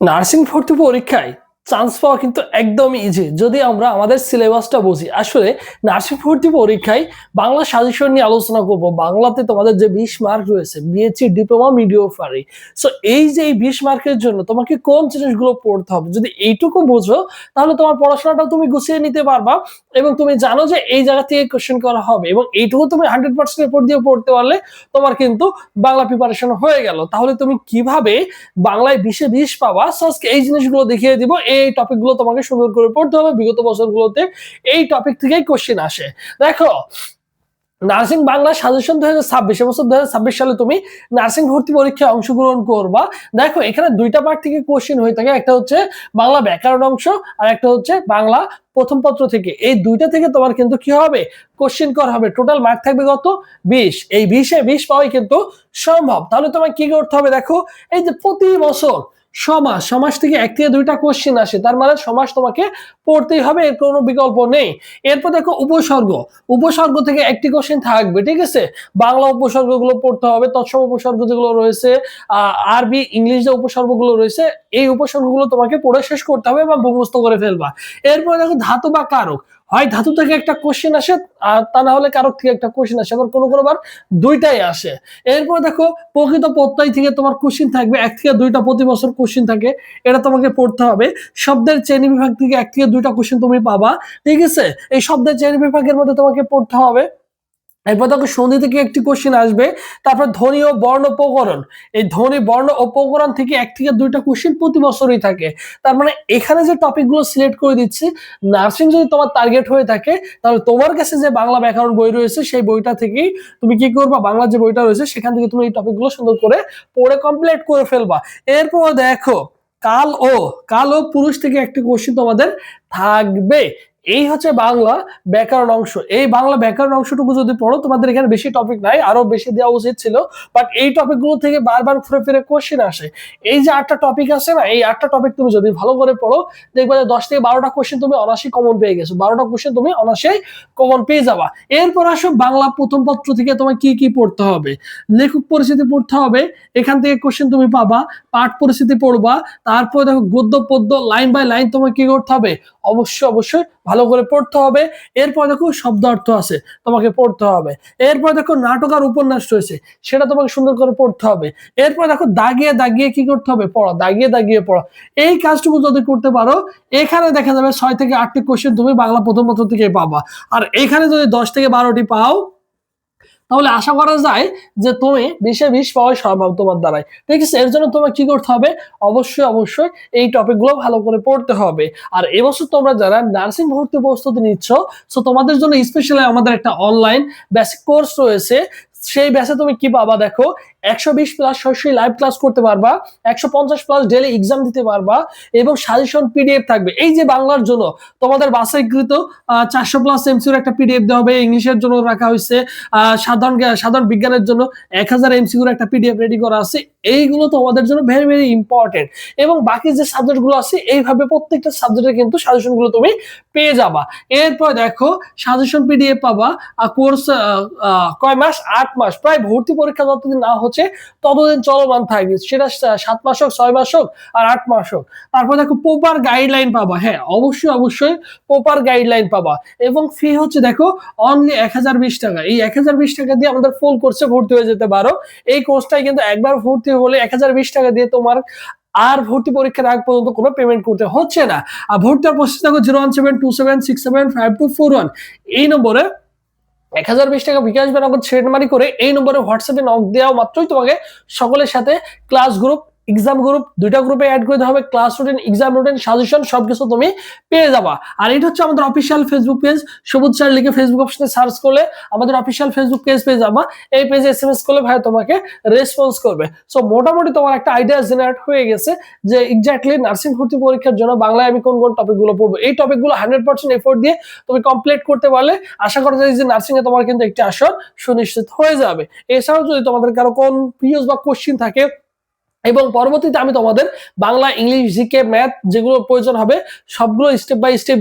Nursing ভর্তি পরীক্ষায় chance পাওয়া কিন্তু একদম ইজি যদি আমরা আমাদের সিলেবাসটা বুঝি আসলে নার্সিং ভর্তি পরীক্ষায় বাংলা সাজেশন নিয়ে আলোচনা করব। বাংলাতে তোমাদের যে বিশ মার্ক রয়েছে বিএসসি ডিপ্লোমা মিডিওফারি সো এই যে এই বিশ মার্কের জন্য তোমাকে কোন জিনিসগুলো পড়তে হবে যদি এইটুকু বোঝো তাহলে তোমার পড়াশোনাটা তুমি গুছিয়ে নিতে পারবা এবং তুমি জানো যে এই জায়গা থেকে কোশ্চেন করা হবে এবং এইটুকু তুমি হান্ড্রেড পার্সেন্ট এফোর্ট দিয়ে পড়তে পারলে তোমার কিন্তু বাংলা প্রিপারেশন হয়ে গেল। তাহলে তুমি কীভাবে বাংলায় বিশে বিশ পাবা? So, আজকে এই জিনিসগুলো দেখিয়ে দিব এই টপিকগুলো তোমাকে সুন্দর করে পড়তে হবে। বিগত বছরগুলোতে এই টপিক থেকেই কোশ্চেন আসে। দেখো নার্সিং বাংলা সাজেশন দু হাজার ছাব্বিশ বছর দু হাজার ছাব্বিশ সালে তুমি নার্সিং ভর্তি পরীক্ষায় অংশগ্রহণ করবা। দেখো, এখানে দুইটা পার্ট থেকে কোশ্চেন হয়ে থাকে। একটা হচ্ছে বাংলা ব্যাকরণ অংশ আর একটা হচ্ছে বাংলা প্রথম পত্র থেকে। এই দুইটা থেকে তোমার কিন্তু কি হবে? কোশ্চেন করা হবে। টোটাল মার্ক থাকবে কত? বিশ। এই বিশে বিশ পাওয়াই কিন্তু সম্ভব। তাহলে তোমার কি করতে হবে? দেখো, এই যে প্রতি বছর সমাস সমাস থেকে এক থেকে দুইটা কোশ্চেন আসে। তার মানে সমাস তোমাকে পড়তেই হবে, এর কোনো বিকল্প নেই। এরপর দেখো উপসর্গ। উপসর্গ থেকে একটি কোশ্চেন থাকবে, ঠিক আছে? বাংলা উপসর্গগুলো পড়তে হবে, তৎসম উপসর্গ যেগুলো রয়েছে আরবি, ইংলিশ যে উপসর্গগুলো রয়েছে, এই উপসর্গগুলো তোমাকে পড়ে শেষ করতে হবে বা মুখস্থ করে ফেলবা। এরপর দেখো ধাতু বা কারক। হয় ধাতু থেকে একটা কোশ্চেন আসে, আর তা না হলে কারোর থেকে একটা কোশ্চেন আসে। আবার কোনো কোনো বার দুইটাই আসে। এরপর দেখো, প্রকৃত প্রত্যয় থেকে তোমার কোশ্চেন থাকবে, এক থেকে দুইটা প্রতি বছর কোশ্চেন থাকে। এটা তোমাকে পড়তে হবে। শব্দের শ্রেণি বিভাগ থেকে এক থেকে দুইটা কোশ্চেন তুমি পাবা। ঠিক আছে? এই শব্দের শ্রেণি বিভাগের মধ্যে তোমাকে পড়তে হবে এরপর দেখো সন্ধি থেকে একটি কোশ্চেন আসবে। তারপর ধ্বনি ও বর্ণ উপকরণ। এই ধ্বনি, বর্ণ উপকরণ থেকে এক থেকে দুইটা কোশ্চেন প্রতি বছরই থাকে। তার মানে এখানে যে টপিকগুলো সিলেক্ট করে দিচ্ছি নার্সিং যদি তোমার টার্গেট হয়ে থাকে, তাহলে তোমার কাছে যে বাংলা ব্যাকরণ বই রয়েছে, সেই বইটা থেকেই তুমি কি করবা? বাংলা যে বইটা রয়েছে, সেখান থেকে তুমি এই টপিকগুলো সুন্দর করে পড়ে কমপ্লিট করে ফেলবা। এরপর দেখো, কাল ও কাল ও পুরুষ থেকে একটি কোশ্চেন তোমাদের থাকবে। এই হচ্ছে বাংলা ব্যাকরণ অংশ। এই বাংলা ব্যাকরণ অংশটুকু যদি পড়ো, তোমাদের এখানে বেশি টপিক নাই, আরও বেশি দেওয়া উচিত ছিল। বাট এই টপিকগুলো থেকে বারবার ঘুরে ফিরে কোশ্চেন আসে। এই যে আটটা টপিক আছে না, এই আটটা টপিক তুমি যদি ভালো করে পড়ো, দেখবে যে দশ থেকে বারোটা কোশ্চেন তুমি অনাসি কমন পেয়ে গেছো। বারোটা কোশ্চেন তুমি অনাসেই কমন পেয়ে যাবা। এরপর আসো বাংলা প্রথম পত্র থেকে তোমার কি কি পড়তে হবে। লেখক পরিস্থিতি পড়তে হবে, এখান থেকে কোশ্চেন তুমি পাবা, পাঠ পরিস্থিতি পড়বা, তারপর দেখো গদ্য, পদ্য লাইন বাই লাইন তোমাকে কি করতে হবে? অবশ্যই অবশ্যই ভালো করে পড়তে হবে। এরপর দেখো শব্দ অর্থ আছে, তোমাকে পড়তে হবে। এরপর দেখো নাটক আর উপন্যাস রয়েছে, সেটা তোমাকে সুন্দর করে পড়তে হবে। এরপর দেখো দাগিয়ে দাগিয়ে কি করতে হবে? পড়ো, দাগিয়ে দাগিয়ে পড়ো। এই কাজটুকু যদি করতে পারো, এখানে দেখা যাবে ছয় থেকে আটটি কোশ্চেন তুমি বাংলা প্রথম প্রথম থেকে পাবা। আর এখানে যদি দশ থেকে বারোটি পাও তাহলে আশা করা যায় যে তুমি বিশে বিশ পাওয়াই সম্ভব তোমার দ্বারাই ঠিক আছে? এর জন্য তোমার কি করতে হবে? অবশ্যই অবশ্যই এই টপিকগুলো ভালো করে পড়তে হবে। আর এবছর তোমরা যারা নার্সিং ভর্তি প্রস্তুতি নিচ্ছ সো তোমাদের জন্য স্পেশালি আমাদের একটা অনলাইন বেসিক কোর্স রয়েছে। সেই ব্যাসে তুমি কি পাবা দেখো? একশো বিশ প্লাস সরাসরি লাইভ ক্লাস করতে পারবা, একশো পঞ্চাশ প্লাস ডেলি এক্সাম দিতে পারবা এবং সাজেশন পিডিএফ থাকবে। এই যে বাংলার জন্য, তোমাদের বাসাইকৃত চারশো প্লাস এমসিউর একটা পিডিএফ দেওয়া হবে, ইংলিশের জন্য রাখা হয়েছে সাধারণ সাধারণ বিজ্ঞানের জন্য এক হাজার এমসিউর একটা পিডিএফ রেডি করা আছে। এইগুলো তোমাদের জন্য ভেরি ভেরি ইম্পর্টেন্ট এবং বাকি যে সাবজেক্টগুলো আছে, এইভাবে প্রত্যেকটা সাবজেক্টে কিন্তু সাজেশনগুলো তুমি পেয়ে যাবা। এরপর দেখো সাজেশন পিডিএফ পাবা কোর্স কয় মাস? আট মাস। প্রায় ভর্তি পরীক্ষা যতদিন না হচ্ছে ততদিন চলমান থাকবে। সেটা সাত মাস হোক, ছয় মাস হোক, আর আট মাস হোক। তারপর দেখো প্রপার গাইডলাইন পাবা। হ্যাঁ অবশ্যই অবশ্যই প্রপার গাইডলাইন পাবা। এবং ফি হচ্ছে দেখো অনলি এক হাজার বিশ টাকা। এই এক হাজার বিশ টাকা দিয়ে আমাদের ফুল কোর্সে ভর্তি হয়ে যেতে পারো। এই কোর্সটাই কিন্তু একবার ভর্তি হলে এক হাজার বিশ টাকা দিয়ে তোমার আর ভর্তি পরীক্ষার আগ পর্যন্ত কোনো পেমেন্ট করতে হচ্ছে না। আর ভর্তি প্রসেস দেখো zero one seven two seven six seven five two four one এই নম্বরে এক হাজার বিশ টাকা বিকাশ বা নগদ সেটমারি করে এই নম্বরে হোয়াটসঅ্যাপে নক দেওয়া মাত্রই তোমাকে সকলের সাথে ক্লাস গ্রুপ এক্সাম গ্রুপ দুইটা গ্রুপে অ্যাড করে দেওয়া হবে class routine exam routine suggestion সবকিছু তুমি পেয়ে যাবা। আর এটা হচ্ছে আমাদের official Facebook page Sabuj sir লিখে ফেসবুক অপশনে সার্চ করলে আমাদের অফিসিয়াল ফেসবুক পেজ পেয়ে যাবা। এই পেজে এস এম এস করলে ভাই তোমাকে রেসপন্স করবে। সো মোটামুটি তোমার একটা আইডিয়া জেনারেট হয়ে গেছে যে এক্স্যাক্টলি নার্সিং ভর্তি পরীক্ষার জন্য বাংলায় আমি কোন কোন টপিকগুলো পড়ব। এই টপিকগুলো হান্ড্রেড পার্সেন্ট এফোর্ট দিয়ে তুমি কমপ্লিট করতে পারলে আশা করা যায় যে নার্সিং এ তোমার কিন্তু একটি আসন সুনিশ্চিত হয়ে যাবে। এছাড়াও যদি তোমাদের কারও কোন পিওস বা কোশ্চিন থাকে এবং পরবর্তীতে আমি তোমাদের বাংলা, ইংলিশ, জিকে, ম্যাথ যেগুলো প্রয়োজন হবে, সবগুলো স্টেপ বাই স্টেপ